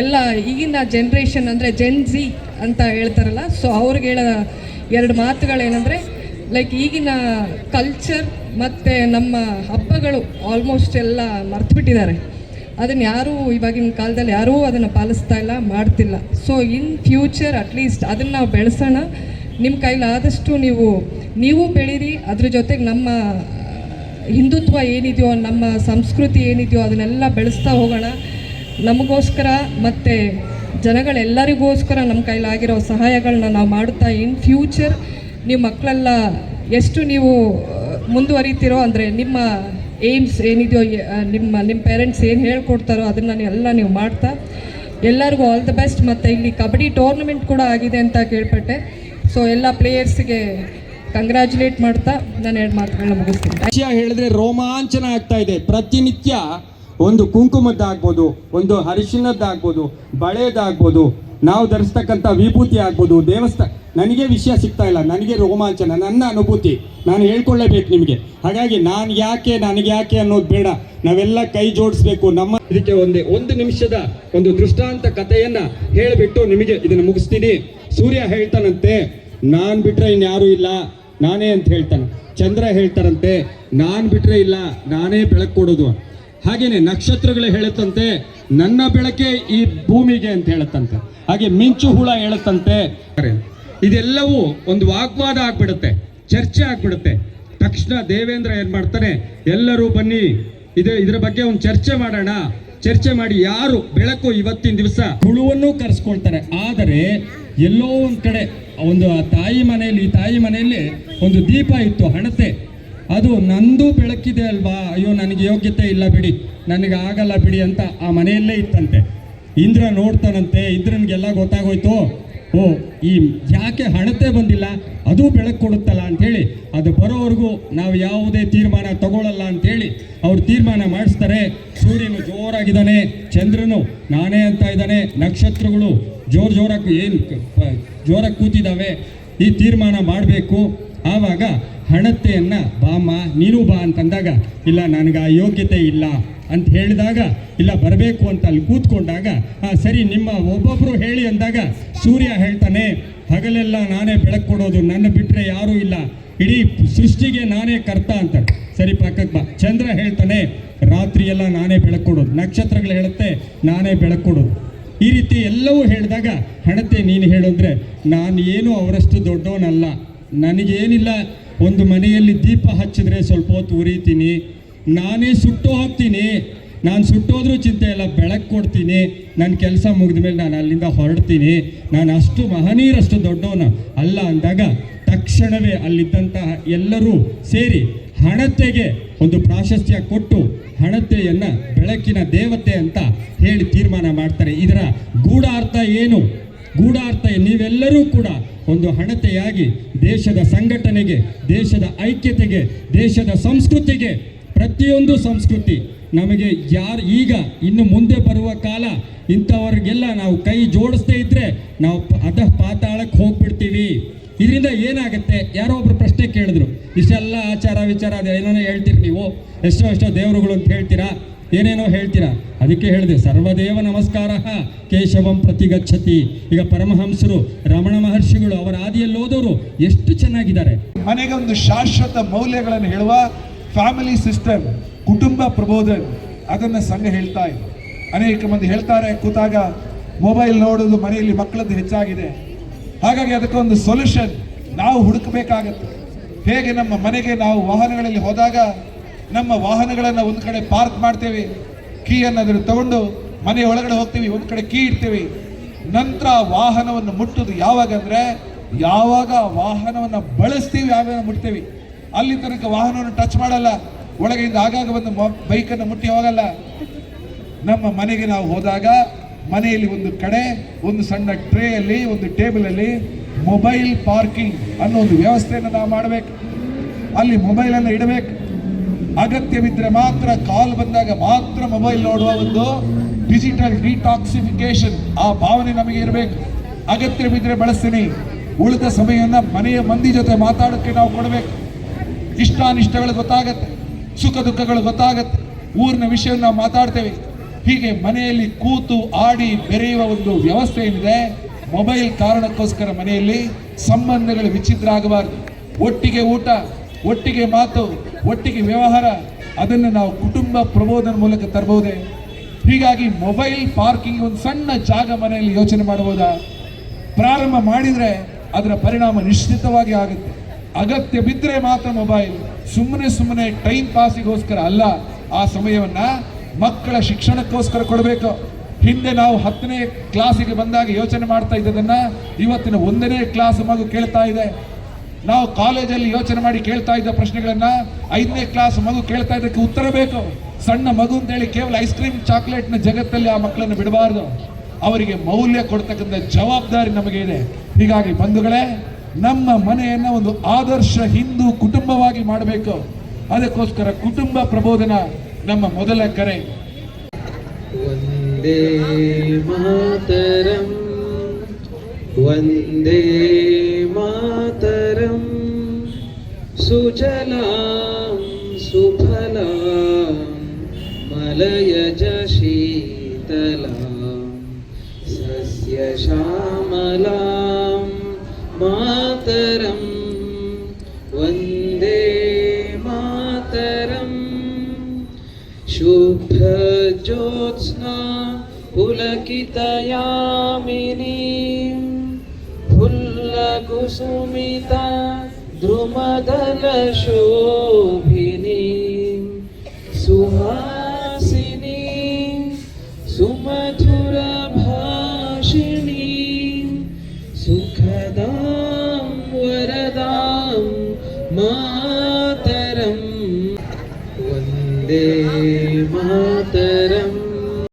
ಎಲ್ಲ ಈಗಿನ ಜನ್ರೇಷನ್ ಅಂದರೆ ಜೆನ್ ಜಿ ಅಂತ ಹೇಳ್ತಾರಲ್ಲ ಸೊ ಅವ್ರಿಗೆ ಹೇಳೋ ಎರಡು ಮಾತುಗಳೇನಂದರೆ ಲೈಕ್ ಈಗಿನ ಕಲ್ಚರ್ ಮತ್ತು ನಮ್ಮ ಹಬ್ಬಗಳು ಆಲ್ಮೋಸ್ಟ್ ಎಲ್ಲ ಮರ್ತುಬಿಟ್ಟಿದ್ದಾರೆ. ಅದನ್ನು ಯಾರೂ ಇವಾಗಿನ ಕಾಲದಲ್ಲಿ ಯಾರೂ ಅದನ್ನು ಪಾಲಿಸ್ತಾ ಇಲ್ಲ, ಮಾಡ್ತಿಲ್ಲ. ಸೊ ಇನ್ ಫ್ಯೂಚರ್ ಅಟ್ಲೀಸ್ಟ್ ಅದನ್ನು ನಾವು ಬೆಳೆಸೋಣ. ನಿಮ್ಮ ಕೈಲಾದಷ್ಟು ನೀವು ನೀವು ಬೆಳೀರಿ, ಅದ್ರ ಜೊತೆಗೆ ನಮ್ಮ, ಹಿಂದುತ್ವ ಏನಿದೆಯೋ, ನಮ್ಮ ಸಂಸ್ಕೃತಿ ಏನಿದೆಯೋ, ಅದನ್ನೆಲ್ಲ ಬೆಳೆಸ್ತಾ ಹೋಗೋಣ. ನಮಗೋಸ್ಕರ ಮತ್ತು ಜನಗಳೆಲ್ಲರಿಗೋಸ್ಕರ ನಮ್ಮ ಕೈಲಾಗಿರೋ ಸಹಾಯಗಳನ್ನ ನಾವು ಮಾಡುತ್ತಾ ಇನ್ ಫ್ಯೂಚರ್, ನಿಮ್ಮ ಮಕ್ಕಳೆಲ್ಲ ಎಷ್ಟು ನೀವು ಮುಂದುವರಿತೀರೋ, ಅಂದರೆ ನಿಮ್ಮ ಏಮ್ಸ್ ಏನಿದೆಯೋ ನಿಮ್ಮ ನಿಮ್ಮ ಪೇರೆಂಟ್ಸ್ ಏನು ಹೇಳ್ಕೊಡ್ತಾರೋ, ಅದನ್ನು ಎಲ್ಲ ನೀವು ಮಾಡ್ತಾ, ಎಲ್ಲರಿಗೂ ಆಲ್ ದ ಬೆಸ್ಟ್. ಮತ್ತು ಇಲ್ಲಿ ಕಬಡ್ಡಿ ಟೂರ್ನಮೆಂಟ್ ಕೂಡ ಆಗಿದೆ ಅಂತ ಕೇಳ್ಪಟ್ಟೆ. ಸೊ ಎಲ್ಲ ಪ್ಲೇಯರ್ಸ್ಗೆ ಕಂಗ್ರ್ಯಾಚುಲೇಟ್ ಮಾಡ್ತಾ ನಾನು ಎರಡು ಮಾತುಗಳನ್ನ ಮುಗಿಸ್ತೀನಿ. ವಿಷಯ ಹೇಳಿದ್ರೆ ರೋಮಾಂಚನ ಆಗ್ತಾ ಇದೆ. ಪ್ರತಿನಿತ್ಯ ಒಂದು ಕುಂಕುಮದ್ದಾಗ್ಬೋದು, ಒಂದು ಅರಿಶಿನದ್ದಾಗ್ಬೋದು ಬಳೆದಾಗ್ಬೋದು ನಾವು ಧರಿಸ್ತಕ್ಕಂಥ ವಿಭೂತಿ ಆಗ್ಬೋದು ದೇವಸ್ಥಾನ ನನಗೆ ವಿಷಯ ಸಿಗ್ತಾ ಇಲ್ಲ, ನನಗೆ ರೋಮಾಂಚನ, ನನ್ನ ಅನುಭೂತಿ, ನಾನು ಹೇಳ್ಕೊಳ್ಳೇಬೇಕು ನಿಮಗೆ. ಹಾಗಾಗಿ ನಾನು ಯಾಕೆ, ನನಗೆ ಯಾಕೆ ಅನ್ನೋದು ಬೇಡ. ನಾವೆಲ್ಲ ಕೈ ಜೋಡಿಸ್ಬೇಕು. ನಮ್ಮ ಇದಕ್ಕೆ ಒಂದೇ ಒಂದು ನಿಮಿಷದ ಒಂದು ದೃಷ್ಟಾಂತ ಕಥೆಯನ್ನು ಹೇಳಿಬಿಟ್ಟು ನಿಮಗೆ ಇದನ್ನು ಮುಗಿಸ್ತೀನಿ. ಸೂರ್ಯ ಹೇಳ್ತಾನಂತೆ, ನಾನು ಬಿಟ್ರೆ ಇನ್ಯಾರೂ ಇಲ್ಲ, ನಾನೇ ಅಂತ ಹೇಳ್ತಾನೆ. ಚಂದ್ರ ಹೇಳ್ತಾರಂತೆ, ನಾನು ಬಿಟ್ರೆ ಇಲ್ಲ, ನಾನೇ ಬೆಳಕು ಕೊಡೋದು ಹಾಗೆಯೇ ನಕ್ಷತ್ರಗಳು ಹೇಳುತ್ತಂತೆ, ನನ್ನ ಬೆಳಕೆ ಈ ಭೂಮಿಗೆ ಅಂತ ಹೇಳುತ್ತಂತೆ. ಹಾಗೆ ಮಿಂಚು ಹುಳ ಹೇಳುತ್ತಂತೆ. ಇದೆಲ್ಲವೂ ಒಂದು ವಾಗ್ವಾದ ಆಗ್ಬಿಡುತ್ತೆ, ಚರ್ಚೆ ಆಗ್ಬಿಡುತ್ತೆ. ತಕ್ಷಣ ದೇವೇಂದ್ರ ಏನು ಮಾಡ್ತಾನೆ, ಎಲ್ಲರೂ ಬನ್ನಿ, ಇದು ಇದರ ಬಗ್ಗೆ ಒಂದು ಚರ್ಚೆ ಮಾಡೋಣ. ಚರ್ಚೆ ಮಾಡಿ ಯಾರು ಬೆಳಕು ಇವತ್ತಿನ ದಿವಸ ಹುಳುವನ್ನು ಕರೆಸ್ಕೊಳ್ತಾರೆ. ಆದರೆ ಎಲ್ಲೋ ಒಂದು ಕಡೆ ಒಂದು ಆ ತಾಯಿ ಮನೆಯಲ್ಲಿ ತಾಯಿ ಮನೆಯಲ್ಲಿ ಒಂದು ದೀಪ ಇತ್ತು, ಹಣತೆ. ಅದು ನಂದು ಬೆಳಕಿದೆ ಅಲ್ವಾ? ಅಯ್ಯೋ, ನನಗೆ ಯೋಗ್ಯತೆ ಇಲ್ಲ ಬಿಡಿ. ನನಗೆ ಆಗಲ್ಲ ಬಿಡಿ ಅಂತ ಆ ಮನೆಯಲ್ಲೇ ಇತ್ತಂತೆ. ಇಂದ್ರ ನೋಡ್ತಾನಂತೆ. ಇಂದ್ರನಿಗೆಲ್ಲ ಗೊತ್ತಾಗೋಯ್ತು. ಓ, ಈ ಯಾಕೆ ಹಣತೆ ಬಂದಿಲ್ಲ? ಅದು ಬೆಳಕು ಕೊಡುತ್ತಲ್ಲ ಅಂಥೇಳಿ ಅದು ಬರೋವರೆಗೂ ನಾವು ಯಾವುದೇ ತೀರ್ಮಾನ ತಗೊಳ್ಳಲ್ಲ ಅಂಥೇಳಿ ಅವ್ರು ತೀರ್ಮಾನ ಮಾಡಿಸ್ತಾರೆ. ಸೂರ್ಯನು ಜೋರಾಗಿದ್ದಾನೆ, ಚಂದ್ರನು ನಾನೇ ಅಂತ ಇದ್ದಾನೆ, ನಕ್ಷತ್ರಗಳು ಜೋರು ಜೋರಾಗಿ ಏನು ಜೋರಾಗಿ ಕೂತಿದ್ದಾವೆ, ಈ ತೀರ್ಮಾನ ಮಾಡಬೇಕು. ಆವಾಗ ಹಣತೆಯನ್ನು ಬಾಮ್ಮ, ನೀನು ಬಾ ಅಂತಂದಾಗ, ಇಲ್ಲ, ನನಗೆ ಆ ಯೋಗ್ಯತೆ ಇಲ್ಲ. ಅಂತ ಹೇಳಿದಾಗ, ಇಲ್ಲ, ಬರಬೇಕು ಅಂತ ಅಲ್ಲಿ ಕೂತ್ಕೊಂಡಾಗ ಸರಿ, ನಿಮ್ಮ ಒಬ್ಬೊಬ್ಬರು ಹೇಳಿ ಅಂದಾಗ ಸೂರ್ಯ ಹೇಳ್ತಾನೆ, ಹಗಲೆಲ್ಲ ನಾನೇ ಬೆಳಕು ಕೊಡೋದು, ನನ್ನ ಬಿಟ್ಟರೆ ಯಾರೂ ಇಲ್ಲ, ಇಡೀ ಸೃಷ್ಟಿಗೆ ನಾನೇ ಕರ್ತ ಅಂತ ಸರಿ, ಪಕ್ಕಕ್ಕೆ ಬಾ. ಚಂದ್ರ ಹೇಳ್ತಾನೆ ರಾತ್ರಿ ಎಲ್ಲ ನಾನೇ ಬೆಳಕು ಕೊಡೋದು. ನಕ್ಷತ್ರಗಳು ಹೇಳುತ್ತೆ, ನಾನೇ ಬೆಳಕು ಕೊಡೋದು. ಈ ರೀತಿ ಎಲ್ಲವೂ ಹೇಳಿದಾಗ, ಹಣತೆ ನೀನು ಹೇಳಿದ್ರೆ ನಾನು ಏನು ಅವರಷ್ಟು ದೊಡ್ಡವನಲ್ಲ. ನನಗೇನಿಲ್ಲ, ಒಂದು ಮನೆಯಲ್ಲಿ ದೀಪ ಹಚ್ಚಿದ್ರೆ ಸ್ವಲ್ಪ ಹೊತ್ತು ಉರಿತೀನಿ. ನಾನೇ ಸುಟ್ಟು ಹೋಗ್ತೀನಿ. ನಾನು ಸುಟ್ಟೋದ್ರೂ ಚಿಂತೆ ಇಲ್ಲ, ಬೆಳಕು ಕೊಡ್ತೀನಿ. ನನ್ನ ಕೆಲಸ ಮುಗಿದ ಮೇಲೆ ನಾನು ಅಲ್ಲಿಂದ ಹೊರಡ್ತೀನಿ. ನಾನು ಅಷ್ಟು ಮಹನೀಯರಷ್ಟು ದೊಡ್ಡವನ ಅಲ್ಲ ಅಂದಾಗ ತಕ್ಷಣವೇ ಅಲ್ಲಿದ್ದಂತಹ ಎಲ್ಲರೂ ಸೇರಿ ಹಣತೆಗೆ ಒಂದು ಪ್ರಾಶಸ್ತ್ಯ ಕೊಟ್ಟು ಹಣತೆಯನ್ನ ಬೆಳಕಿನ ದೇವತೆ ಅಂತ ಹೇಳಿ ತೀರ್ಮಾನ ಮಾಡ್ತಾರೆ. ಇದರ ಗೂಢಾರ್ಥ ಏನು? ಗೂಢಾರ್ಥ ನೀವೆಲ್ಲರೂ ಕೂಡ ಒಂದು ಹಣತೆಯಾಗಿ ದೇಶದ ಸಂಘಟನೆಗೆ, ದೇಶದ ಐಕ್ಯತೆಗೆ, ದೇಶದ ಸಂಸ್ಕೃತಿಗೆ ಪ್ರತಿಯೊಂದು ಸಂಸ್ಕೃತಿ ನಮಗೆ ಯಾರು ಈಗ ಇನ್ನು ಮುಂದೆ ಬರುವ ಕಾಲ ಇಂಥವ್ರಿಗೆಲ್ಲ ನಾವು ಕೈ ಜೋಡಿಸ್ದೇ ಇದ್ರೆ ನಾವು ಅಧ ಪಾತಾಳಕ್ಕೆ ಹೋಗ್ಬಿಡ್ತೀವಿ. ಇದರಿಂದ ಏನಾಗುತ್ತೆ? ಯಾರೋ ಒಬ್ರು ಪ್ರಶ್ನೆ ಕೇಳಿದ್ರು. ಇಷ್ಟೆಲ್ಲ ಆಚಾರ ವಿಚಾರ ಅದು, ಏನೇನೋ ಹೇಳ್ತೀರಿ ನೀವು? ಎಷ್ಟೋ ಎಷ್ಟೋ ದೇವರುಗಳು ಅಂತ ಹೇಳ್ತೀರಾ? ಏನೇನೋ ಹೇಳ್ತೀರಾ? ಅದಕ್ಕೆ ಹೇಳಿದೆ, ಸರ್ವದೇವ ನಮಸ್ಕಾರ, ಕೇಶವಂ ಪ್ರತಿಗಚ್ಚತಿ. ಈಗ ಪರಮಹಂಸರು, ರಮಣ ಮಹರ್ಷಿಗಳು ಅವರ ಆದಿಯಲ್ಲಿ ಹೋದವರು ಎಷ್ಟು ಚೆನ್ನಾಗಿದ್ದಾರೆ. ಅನೇಕ ಒಂದು ಶಾಶ್ವತ ಮೌಲ್ಯಗಳನ್ನು ಹೇಳುವ ಫ್ಯಾಮಿಲಿ ಸಿಸ್ಟಮ್ ಕುಟುಂಬ ಪ್ರಬೋಧನ್ ಅದನ್ನ ಸಂಘ ಹೇಳ್ತಾ ಇದೆ ಅನೇಕ ಮಂದಿ ಹೇಳ್ತಾರೆ ಕೂತಾಗ ಮೊಬೈಲ್ ನೋಡೋದು ಮನೆಯಲ್ಲಿ ಮಕ್ಕಳದ್ದು ಹೆಚ್ಚಾಗಿದೆ ಹಾಗಾಗಿ ಅದಕ್ಕೊಂದು ಸೊಲ್ಯೂಷನ್ ನಾವು ಹುಡುಕಬೇಕಾಗತ್ತೆ ಹೇಗೆ ನಮ್ಮ ಮನೆಗೆ ನಾವು ವಾಹನಗಳಲ್ಲಿ ಹೋದಾಗ ನಮ್ಮ ವಾಹನಗಳನ್ನು ಒಂದು ಕಡೆ ಪಾರ್ಕ್ ಮಾಡ್ತೇವೆ ಕೀಯನ್ನು ಅದನ್ನು ತಗೊಂಡು ಮನೆ ಒಳಗಡೆ ಹೋಗ್ತೀವಿ ಒಂದು ಕಡೆ ಕೀ ಇಡ್ತೀವಿ ನಂತರ ವಾಹನವನ್ನು ಮುಟ್ಟೋದು ಯಾವಾಗ ಅಂದರೆ ಯಾವಾಗ ವಾಹನವನ್ನು ಬಳಸ್ತೀವಿ ಯಾವಾಗ ಮುಟ್ತೀವಿ ಅಲ್ಲಿ ತನಕ ವಾಹನವನ್ನು ಟಚ್ ಮಾಡಲ್ಲ. ಒಳಗಿಂದ ಆಗಾಗ ಒಂದು ಬೈಕನ್ನು ಮುಟ್ಟಿ ಹೋಗಲ್ಲ. ನಮ್ಮ ಮನೆಗೆ ನಾವು ಹೋದಾಗ ಮನೆಯಲ್ಲಿ ಒಂದು ಕಡೆ, ಒಂದು ಸಣ್ಣ ಟ್ರೇಯಲ್ಲಿ ಒಂದು ಟೇಬಲಲ್ಲಿ ಮೊಬೈಲ್ ಪಾರ್ಕಿಂಗ್ ಅನ್ನೋ ಒಂದು ವ್ಯವಸ್ಥೆಯನ್ನು ನಾವು ಮಾಡಬೇಕು. ಅಲ್ಲಿ ಮೊಬೈಲನ್ನು ಇಡಬೇಕು. ಅಗತ್ಯವಿದ್ದರೆ ಮಾತ್ರ ಕಾಲ್ ಬಂದಾಗ ಮಾತ್ರ ಮೊಬೈಲ್ ನೋಡುವ ಒಂದು ಡಿಜಿಟಲ್ ಡಿಟಾಕ್ಸಿಫಿಕೇಶನ್ ಆ ಭಾವನೆ ನಮಗೆ ಇರಬೇಕು. ಅಗತ್ಯವಿದ್ದರೆ ಬಳಸ್ತೀನಿ. ಉಳಿದ ಸಮಯವನ್ನು ಮನೆಯ ಮಂದಿ ಜೊತೆ ಮಾತಾಡೋಕ್ಕೆ ನಾವು ಕೊಡಬೇಕು. ಇಷ್ಟಾನಿಷ್ಟಗಳು ಗೊತ್ತಾಗತ್ತೆ, ಸುಖ ದುಃಖಗಳು ಗೊತ್ತಾಗತ್ತೆ. ಊರಿನ ವಿಷಯ ನಾವು ಮಾತಾಡ್ತೇವೆ. ಹೀಗೆ ಮನೆಯಲ್ಲಿ ಕೂತು ಆಡಿ ಬೆರೆಯುವ ಒಂದು ವ್ಯವಸ್ಥೆ ಏನಿದೆ? ಮೊಬೈಲ್ ಕಾರಣಕ್ಕೋಸ್ಕರ ಮನೆಯಲ್ಲಿ ಸಂಬಂಧಗಳು ವಿಚಿತ್ರ ಆಗಬಾರದು. ಒಟ್ಟಿಗೆ ಊಟ, ಒಟ್ಟಿಗೆ ಮಾತು, ಒಟ್ಟಿಗೆ ವ್ಯವಹಾರ, ಅದನ್ನು ನಾವು ಕುಟುಂಬ ಪ್ರಬೋಧನ ಮೂಲಕ ತರಬಹುದೇ? ಹೀಗಾಗಿ ಮೊಬೈಲ್ ಪಾರ್ಕಿಂಗ್ ಒಂದು ಸಣ್ಣ ಜಾಗ ಮನೆಯಲ್ಲಿ ಯೋಚನೆ ಮಾಡಬಹುದಾ? ಪ್ರಾರಂಭ ಮಾಡಿದರೆ ಅದರ ಪರಿಣಾಮ ನಿಶ್ಚಿತವಾಗಿ ಆಗುತ್ತೆ. ಅಗತ್ಯ ಬಿದ್ದರೆ ಮಾತ್ರ ಮೊಬೈಲ್ ಸುಮ್ಮನೆ ಸುಮ್ಮನೆ ಟೈಮ್ ಪಾಸಿಗೋಸ್ಕರ ಅಲ್ಲ, ಆ ಸಮಯವನ್ನು ಮಕ್ಕಳ ಶಿಕ್ಷಣಕ್ಕೋಸ್ಕರ ಕೊಡಬೇಕು. ಹಿಂದೆ ನಾವು ಹತ್ತನೇ ಕ್ಲಾಸಿಗೆ ಬಂದಾಗ ಯೋಚನೆ ಮಾಡ್ತಾ ಇದ್ದದನ್ನು ಇವತ್ತಿನ ಒಂದನೇ ಕ್ಲಾಸ್ ಮಗು ಕೇಳ್ತಾ ಇದೆ. ನಾವು ಕಾಲೇಜಲ್ಲಿ ಯೋಚನೆ ಮಾಡಿ ಕೇಳ್ತಾ ಇದ್ದ ಪ್ರಶ್ನೆಗಳನ್ನು ಐದನೇ ಕ್ಲಾಸ್ ಮಗು ಕೇಳ್ತಾ ಇದ್ದಕ್ಕೆ ಉತ್ತರ ಬೇಕು. ಸಣ್ಣ ಮಗು ಅಂತೇಳಿ ಕೇವಲ ಐಸ್ ಕ್ರೀಮ್ ಚಾಕ್ಲೇಟ್ನ ಜಗತ್ತಲ್ಲಿ ಆ ಮಕ್ಕಳನ್ನು ಬಿಡಬಾರ್ದು. ಅವರಿಗೆ ಮೌಲ್ಯ ಕೊಡ್ತಕ್ಕಂಥ ಜವಾಬ್ದಾರಿ ನಮಗೆ ಇದೆ ಹೀಗಾಗಿ ಬಂಧುಗಳೇ ನಮ್ಮ ಮನೆಯನ್ನು ಒಂದು ಆದರ್ಶ ಹಿಂದೂ ಕುಟುಂಬವಾಗಿ ಮಾಡಬೇಕು. ಅದಕ್ಕೋಸ್ಕರ ಕುಟುಂಬ ಪ್ರಬೋಧನ ನಮ್ಮ ಮೊದಲ ಕರೆ. ಒಂದೇ ಮಾತರಂ. ಒಂದೇ ಮಾತರಂ. ಸುಜಲಾಂ ಸುಫಲಾ. ಮಲಯಜ मातरं वंदे मातरं शुभज्योत्स्ना पुलकितयामिनी। फुल्लकुसुमिता द्रुमदलशोभ।